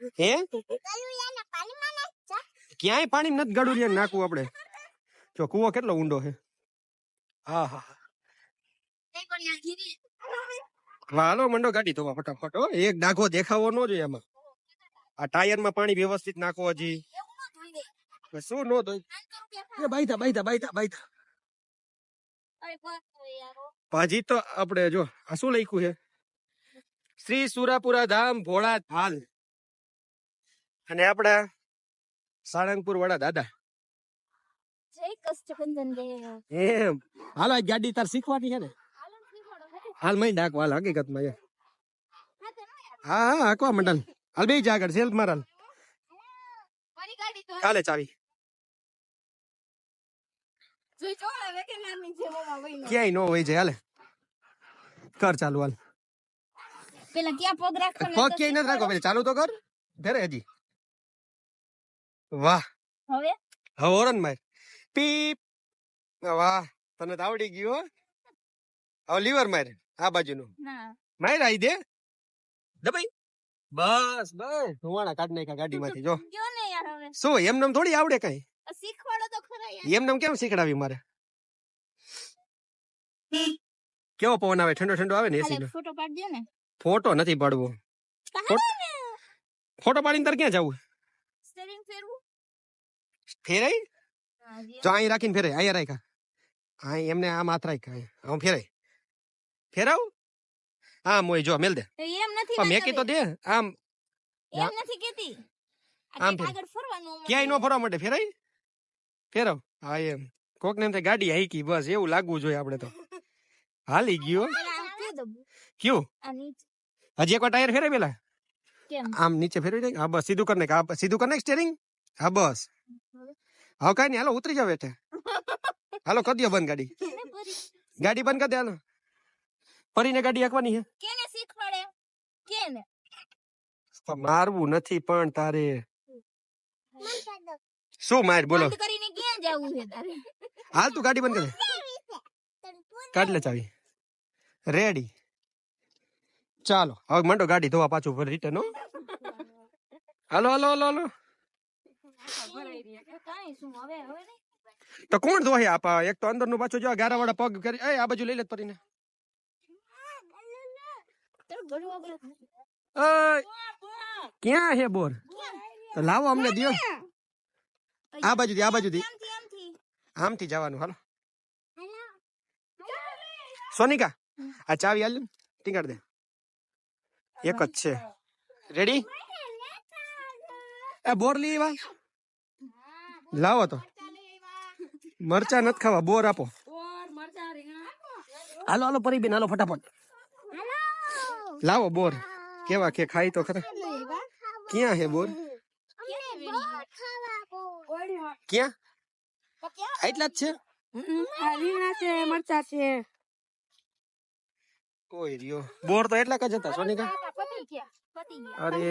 હે? ક્યાંય પાણી નથી ગળું નાખવું આપણે. જો કૂવો કેટલો ઊંડો છે? હા હા વાહ, હાલો મંડો ગાડી ધોવા ફટાફટ એક ડાઘો દેખાવો ન જોઈએ એમાં આ ટાયરમાં પાણી વ્યવસ્થિત નાખો હજી. શું નો ધોઈ? એ બાઈતા બાઈતા બાઈતા બાઈતા પાજી તો આપણે જો આ શું લખ્યું છે? શ્રી સુરાપુરા ધામ ભોળા હાલ અને આપણા સાળંગપુર વાળા દાદા એમ. હાલ આ ગાડી તાર શીખવાની છે ને? હાલ મય ડાક હાલ હકીકતમાં હા હા હાકવા મંડલ. હાલ બે આગળ સેલ્ફ મારાલ ચાલે ચાવી ક્યાંય નો હોય જાય હાલે. કર ચાલુ હાલ. પેલા ક્યાં પગ રાખવાનો પગ ક્યાંય નથી રાખો પેલા ચાલુ તો કર. ધરે હજી. વાહ હવે હવે ઓરન માર પીપ વાહ તને તો આવડી ગયું હો હવે લીવર માર આ બાજુનું ના માર આઈ દે દબાઈ બસ બસ ધુવાણા કાઢ નાખ્યા ગાડીમાંથી જો ગયો ને યાર હવે શું એમનેમ થોડી આવડે કઈ આ શીખવાડો તો ખરા યાર એમનેમ કેમ શીખડાવી મારે કેવો પવન આવે ઠંડો ઠંડો આવે ને એસી ખાલી ફોટો પાડજો ને ફોટો નથી પાડવો પાડો ને ફોટો પાડીને તાર ક્યાં જવું સ્ટેરિંગ ફેરવું ફેરાય હા, જી. જો અહીં રાખીને ફેરાય અહીંયા રાખ્યા અહીં એમને આમ હાથ રાખ્યા આમ ફેરાય ફેરાવ આમ હોય જો મેલ દે તો એમ નથી પણ વાત મેકી તો હવે. દે આમ એમ નથી કેતી આ આમ કંઈક ફેર. આગળ ફરવાનું અમારે ક્યાંય નો ફરવા માટે ફેરાય ફેરવ હા એમ કોક ને એમ થાય ગાડી હાઈકી બસ એવું લાગવું જોઈએ આપણે તો હાલી ગયો પેલા આમ કયો દબું? કયું આ નીચે હજી એકવાર ટાયર ફેરે પેલા કેમ આમ નીચે ફેરવી દે હા બસ સીધું કરી નાખ હા સીધું કરી નાખ સ્ટેરિંગ હા બસ હવે કઈ નઈ હાલો ઉતરી જાવ એટલે હાલો કરી દો બંધ ગાડી. ગાડી બંધ કરી દે હાલો. ફરીને ગાડી હાંકવાની હે કેને શીખવાડે? કેને? મારવું નથી પણ તારે શું માર બોલો. કરીને ક્યાં જાવું છે તારે? હાલ તું ગાડી બંધ કરી કાઢ લે ચાવી. રેડી. ચાલો હવે મંડો ગાડી ધોવા પાછું રિટર્ન હો. હાલો હાલો હાલો હાલો. તો કોણ ધોહે આપા એક તો અંદર નું પાછું જો ગારા વાળા પગ કરી એ આ બાજુ લઈ લે પરીને તારું ગળું આગળ ઓય, ક્યાં હે બોર તો લાવો અમને દિયો આ બાજુથી આ બાજુથી આમથી આમથી આમથી જવાનું હાલો સોનિકા આ ચાવી હાલ ટીંગાડ દે એક જ છે રેડી એ બોર લઈ વા લાવો તો. મરચા નથી ખાવા બોર આપો. હાલો હાલો પરી બેન હાલો ફટાફટ. લાવો બોર. કેવા કે ખાઈ તો ખરા. ક્યાં હે બોર? ક્યાં? એટલા જ છે? મરચા છે. કોઈ રહ્યો. બોર તો એટલા જ હતા સોનિકા? અરે